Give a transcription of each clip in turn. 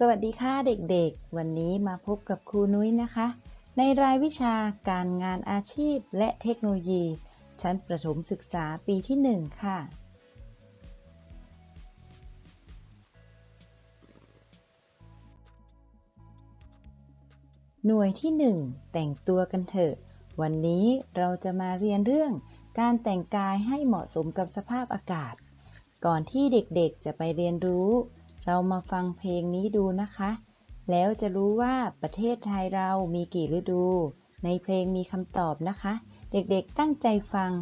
สวัสดีค่ะเด็กๆ วันนี้มาพบกับครูนุ้ยนะคะ ในรายวิชาการงานอาชีพและเทคโนโลยี ชั้นประถมศึกษาปีที่ 1 ค่ะ หน่วยที่ 1 แต่งตัวกันเถอะ วันนี้เราจะมาเรียนเรื่องการแต่งกายให้เหมาะสมกับสภาพอากาศ ก่อนที่เด็กๆจะไปเรียนรู้ เรามาฟังเพลงนี้ดูนะคะ แล้วจะรู้ว่าประเทศไทยเรามีกี่ฤดู ในเพลงมีคำตอบนะคะ เด็กๆตั้งใจฟัง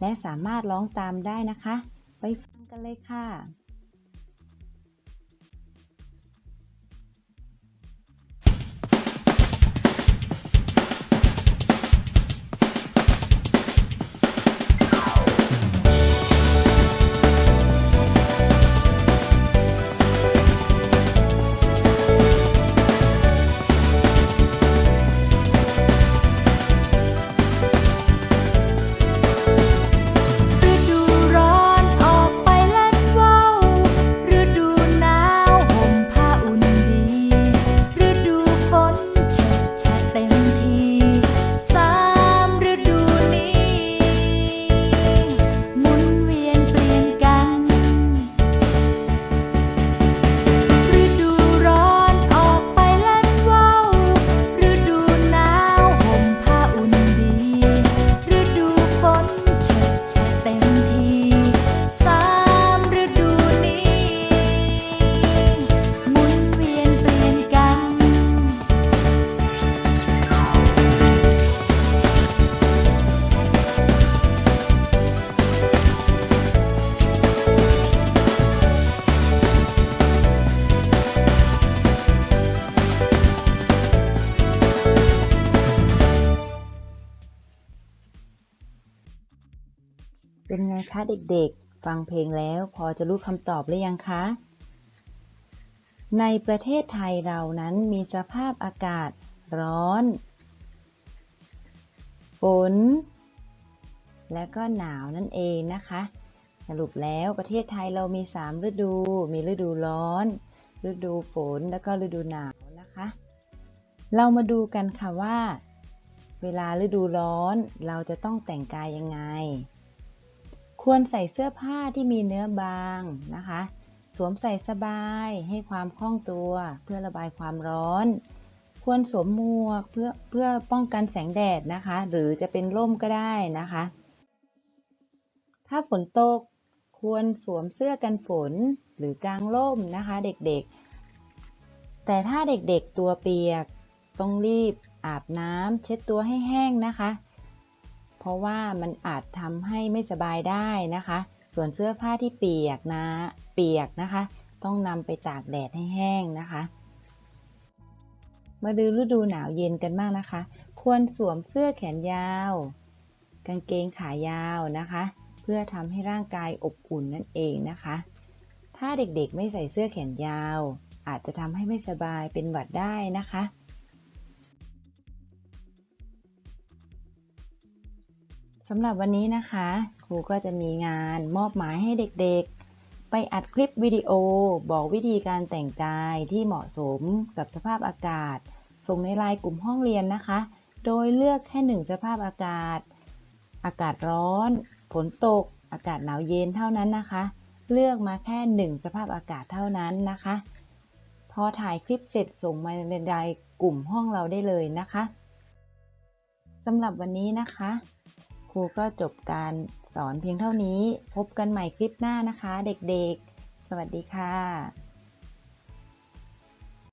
และสามารถร้องตามได้นะคะ ไปฟังกันเลยค่ะ เป็นไงคะเด็กๆ ฟังเพลงแล้วพอจะรู้คำตอบหรือยังคะ ในประเทศไทยเรานั้นมีสภาพอากาศร้อน ฝน และก็หนาวนั่นเองนะคะ สรุปแล้วประเทศไทยเรามี 3 ฤดู มีฤดูร้อน ฤดูฝน แล้วก็ฤดูหนาวนะคะ เรามาดูกันค่ะว่า เวลาฤดูร้อนเราจะต้องแต่งกายยังไง ควรใส่เสื้อผ้าที่มีเนื้อบางนะคะ สวมใส่สบายให้ความคล่องตัวเพื่อระบายความร้อน ควรสวมหมวกเพื่อเพื่อป้องกันแสงแดดนะคะ หรือจะเป็นร่มก็ได้นะคะ ถ้าฝนตกควรสวมเสื้อกันฝนหรือกางร่มนะคะเด็กๆ แต่ถ้าเด็กๆตัวเปียกต้องรีบอาบน้ำเช็ดตัวให้แห้งนะคะ เพราะว่ามันอาจทำให้ไม่สบายได้นะคะ ส่วนเสื้อผ้าที่เปียกนะ เปียกนะคะ ต้องนำไปตากแดดให้แห้งนะคะ มาดูฤดูหนาวเย็นกันบ้างนะคะ ควรสวมเสื้อแขนยาว กางเกงขายาวนะคะ เพื่อทำให้ร่างกายอบอุ่นนั่นเองนะคะ ถ้าเด็กๆไม่ใส่เสื้อแขนยาว อาจจะทำให้ไม่สบายเป็นหวัดได้นะคะ สำหรับวันนี้นะคะ ครูก็จะมีงานมอบหมายให้เด็กๆ ไปอัดคลิปวิดีโอ บอกวิธีการแต่งกายที่เหมาะสมกับสภาพอากาศ ส่งในไลน์กลุ่มห้องเรียนนะคะ โดยเลือกแค่หนึ่งสภาพอากาศ อากาศร้อน ฝนตก อากาศหนาวเย็นเท่านั้นนะคะ เลือกมาแค่หนึ่งสภาพอากาศเท่านั้นนะคะ พอถ่ายคลิปเสร็จส่งมาในไลน์กลุ่มห้องเราได้เลยนะคะสำหรับวันนี้นะคะ ครูก็จบการสอนเพียงเท่านี้ พบกันใหม่คลิปหน้านะคะ เด็กๆ สวัสดีค่ะ